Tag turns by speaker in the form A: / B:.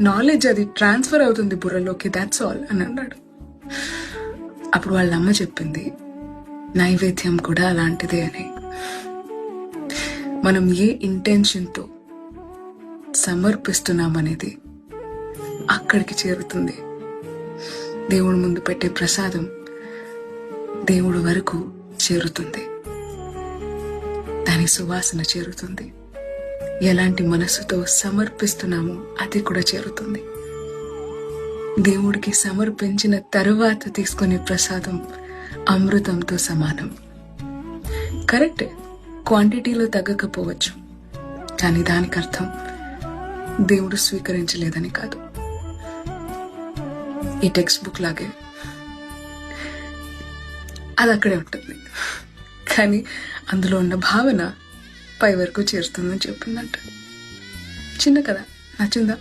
A: Knowledge అది transfer అవుతుంది బుర్రలోకి that's all అని అన్నాడు. అప్పుడు వాళ్ళ అమ్మ చెప్పింది నైవేద్యం కూడా అలాంటిదే అని. మనం ఏ ఇంటెన్షన్తో సమర్పిస్తున్నామనేది అక్కడికి చేరుతుంది. దేవుడి ముందు పెట్టే ప్రసాదం దేవుడి వరకు చేరుతుంది. దాని సువాసన చేరుతుంది. ఎలాంటి మనసుతో సమర్పిస్తున్నామో అది కూడా చేరుతుంది. దేవుడికి సమర్పించిన తరువాత తీసుకునే ప్రసాదం అమృతంతో సమానం. కరెక్ట్ క్వాంటిటీలో తగ్గకపోవచ్చు. కానీ దానికి అర్థం దేవుడు స్వీకరించలేదని కాదు. ఈ టెక్స్ట్ బుక్ లాగే. అది అక్కడే ఉంటుంది. కానీ అందులో ఉన్న భావన పై వరకు చేరుతుందని చెప్పినట్టు. చిన్న కదా నచ్చిందా?